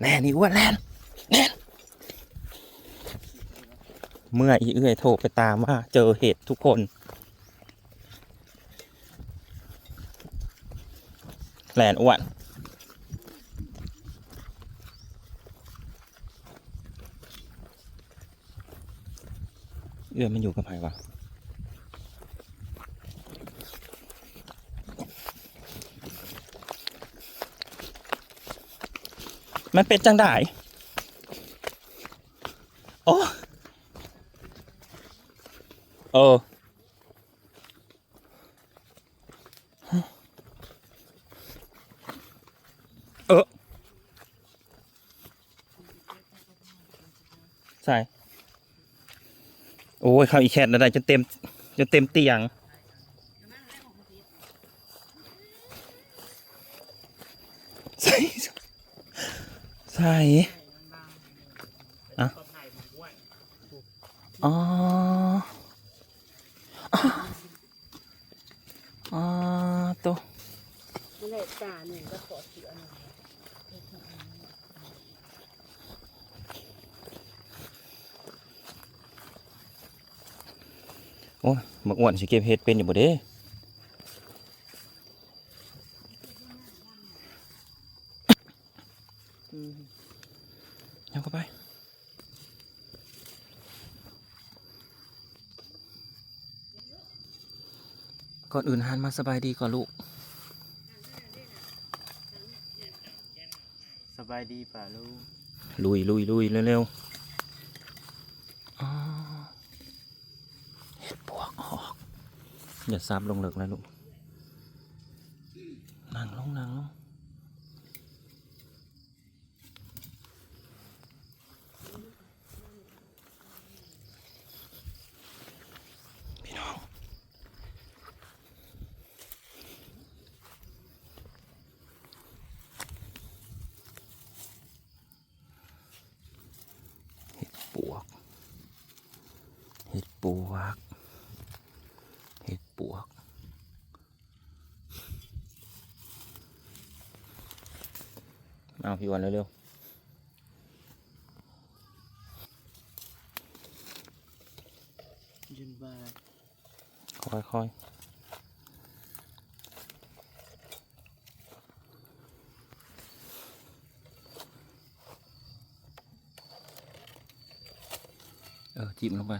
แน่นี่อ้วนแลนแลนเมื่ออีเอื้อยโทรไปตามว่าเจอเหตุทุกคนแลนอ้วนเอื้อยมันอยู่กับใครวะ มันเป็นจังได้โอ้เออเออใช่ โอ้ยเข้าอีแคทอะไรจนเต็มจนเต็มเตียง ใส่ใส่ อะอ๋ออ๋อตัวโอ้ยบักอ้วนสิเก็บเห็ดเป็นอยู่บ่เด้ เอาเข้าไป ก่อนอื่นหันมาสบายดีก่อนลูก สบายดีป่ะลูก ลุยลุยลุยเร็วๆอ๋อเห็ดปวกออก อย่าซับลงเลิกนะลูกนั่งลงนั่งลง ปวก เห็ดปวก เห็ดปวก เอาพี่วันเร็วยืนบายๆค่อยๆ จิ้มลงไป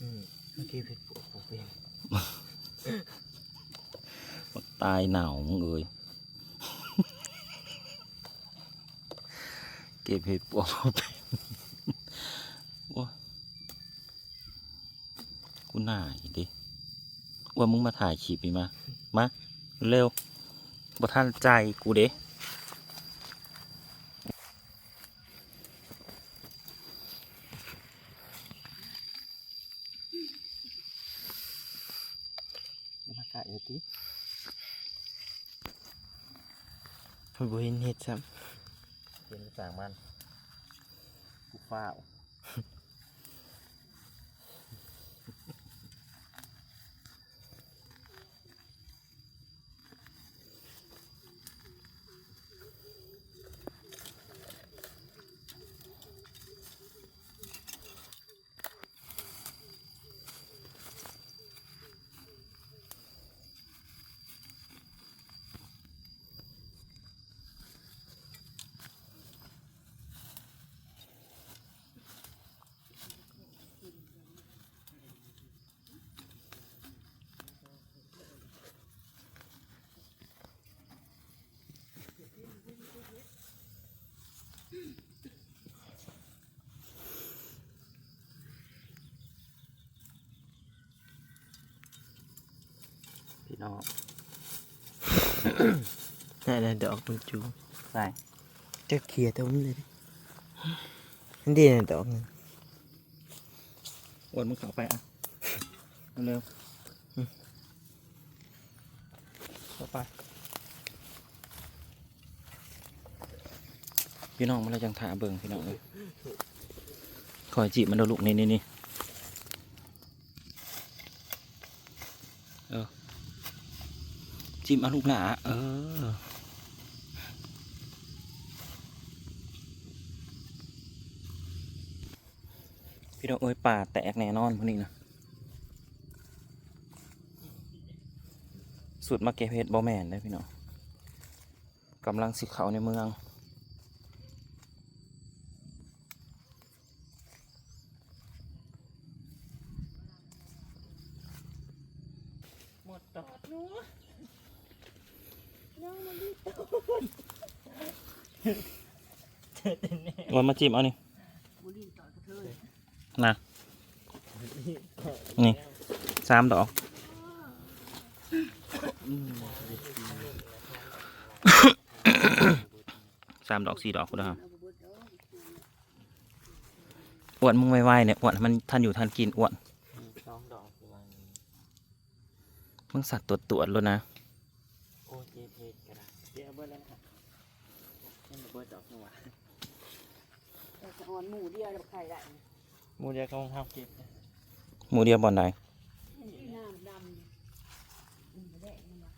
อืมเมื่อกี้เพชรปวกผมเป็นบักตายหนาวมึงเอ้ยเก็บเห็ดปวกบ่เป็นโอ้ยกูหน่ายดิว่ามึงมาถ่ายคลิปนี่มา มา เร็วบ่ทันใจกูเด้มากะอยู่ ติผมบ่เห็นเห็ดซ้ำเห็นสางมันกูฟ้าว พี่น้องำนั่นน่ะดอกมันจูใส่จะเคลียร์ตรงนี้เลยดินั่นดีน่ะดอกนึงอ้วนมึงเข้าไปอะเร็วๆอืมเข้าไปพี่น้องมันเราจังถาเบิ่งพี่น้องเลยคอยจีบมันเอาลูกนี่นี่นี่เออ จิ้มเอาลูกหลาเออ พี่น้องเอ้ยป่าแตกแน่นอนพวกนี้นะสุดมาเก็บเห็ดบอแมนได้พี่น้องกำลังสิเขาในเมืองหมดดอก หนูน้องมันรีบโต เจ็ดแน่ วันมาจิ้มเอานี่บุรีต่อยกระเทยนะนี่สามดอกสามดอกสี่ดอกคุณนะครับเอาไปเบิดเด้ออ้วนมึงไวๆเนี่ยอ้วนมันทันอยู่ทันกินอ้วนสองดอกประมาณนี้มึงสัตว์ตัวตรวจแล้วนะโอ้ เจ็ดเจ็ดกระดาษเดี๋ยวเอาเบิร์ดแล้วนะครับนี่มันเบิร์ดดอกนี่หว่าแต่สะออนหมูเดียวกับไข่ได้หมูเดียวก็ต้องทำเก็บนะหมูเดียวบอลใดที่น้ำดำอืมแดงมันว่ะ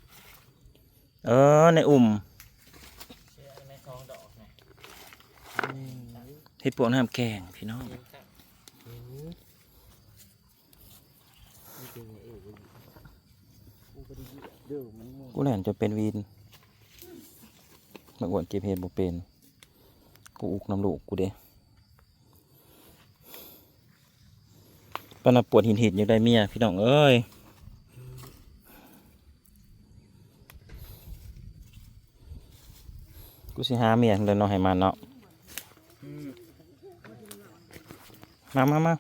เออในอุ่มเชื่อไหมสองดอกนะเห็ดปวกน้ำแกงพี่น้องเห็นครับเห็นนี่เป็นไงเอ๋ยกูก็ดีเด้อมันมู กูแหลนจะเป็นวีนมาอวนเก็บเห็ดบ่เป็น กูอุกน้ำลูกกูเด้ปนนาปวดหินหินอยู่ได้เมียพี่น้องเอ้ยกูสิหาเมียเลยเนาะให้มันเนาะมามามา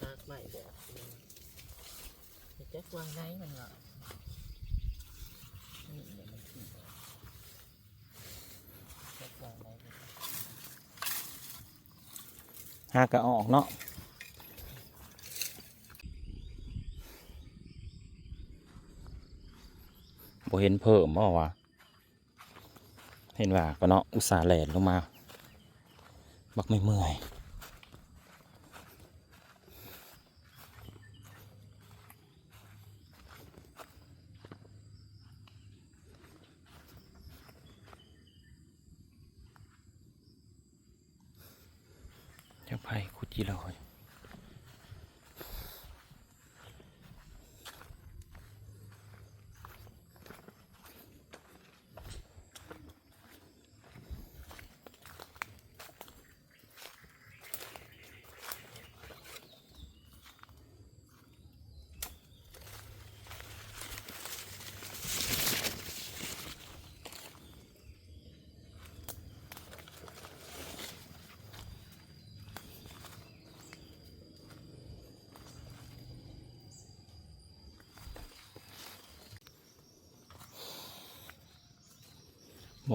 ซากใหม่แบบแจ็ควางได้มันเหรอนี่เดี๋ยวมันขึ้นจ็ควางได้หากะออกเนาะบ่เห็นเพิ่มบ่วะเห็นว่าก็เนาะอุตส่าห์แหลนลงมา บักไม่เมื่อย เดี๋ยว ไป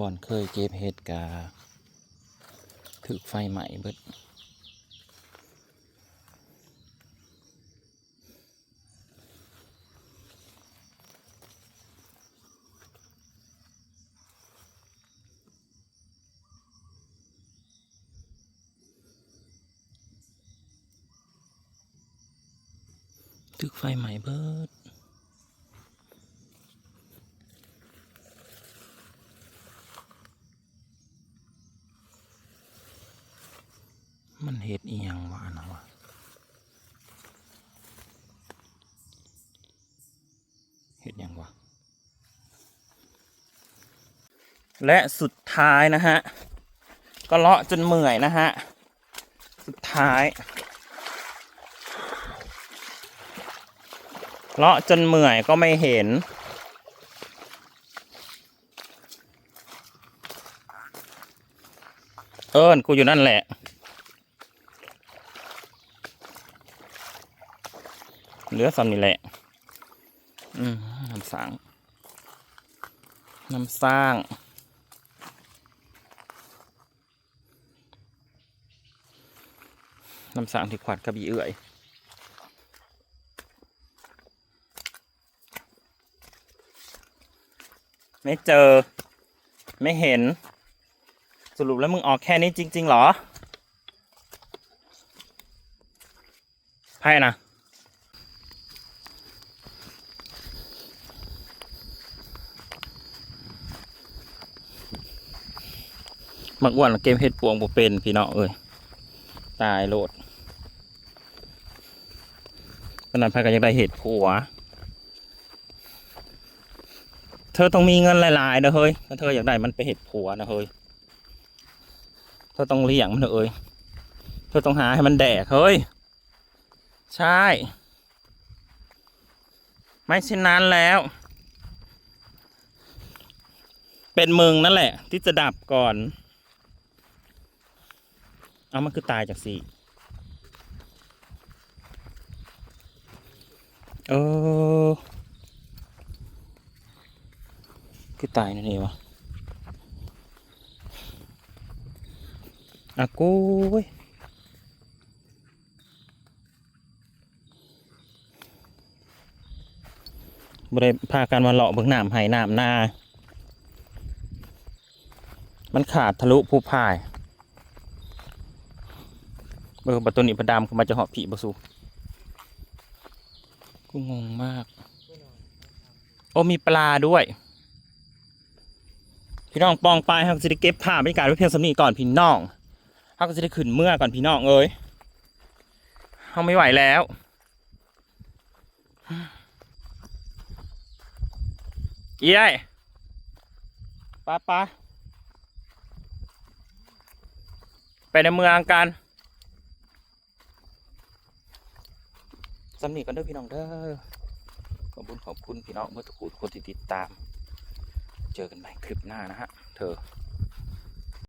บ่อนเคยเก็บเห็ดกาถึกไฟใหม่เบิดถึกไฟใหม่เบิด มันเห็ดอีหยังวะนะวะเห็ดยังวะและสุดท้ายนะฮะ ก็เลาะจนเมื่อยนะฮะ สุดท้าย เลาะจนเมื่อยก็ไม่เห็น เอิญกูอยู่นั่นแหละ เหลือซ้ำนี่แหละ อืมน้ำสางน้ำสร้างน้ำสางที่ขวัดกระบี่เอื่อยไม่เจอ ไม่เห็น สรุปแล้วมึงออกแค่นี้จริง ๆ หรอไพ่นะ มักอ้วนเกมเฮ็ดปวงบ่เป็นพี่น้องเอ้ยตายโลดขนาดพากันยังได้เห็ดผัว เธอต้องมีเงินหลายๆนะเฮ้ยถ้าเธออยากได้มันไปเห็ดผัวนะเฮ้ยเธอต้องเลี้ยงมันเอะเอ้ยเธอต้องหาให้มันแดกเฮ้ยใช่ ไม่เช่นนั้นแล้ว เป็นมึงนั่นแหละ ที่จะดับก่อน เอามันคือตายจากสิเออคือตายนั่นเองวะอากูเว้ยบริพากันมาเลาะเบื้องน้ำไหน้ำหน้ามันขาดทะลุผู้พาย เบอร์บัตตัวนี้ประดามก็มาจะเหาะผีบสูกูงงมาก โอ้มีปลาด้วย พี่น้องปองไปเขาก็จะได้เก็บภาพบรรยากาศไว้เพียงสำนีก่อนพี่น้องเขาก็จะได้ขึ้นเมื่อก่อนพี่น้องเอ้ยเขาไม่ไหวแล้วเอี้ป้าป้าไปในเมืองกัน สำนีกันเด้อพี่น้องเด้อขอบคุณขอบคุณพี่น้องเมื่อทุกคนที่ติดตาม เจอกันใหม่คลิปหน้านะฮะ เธอ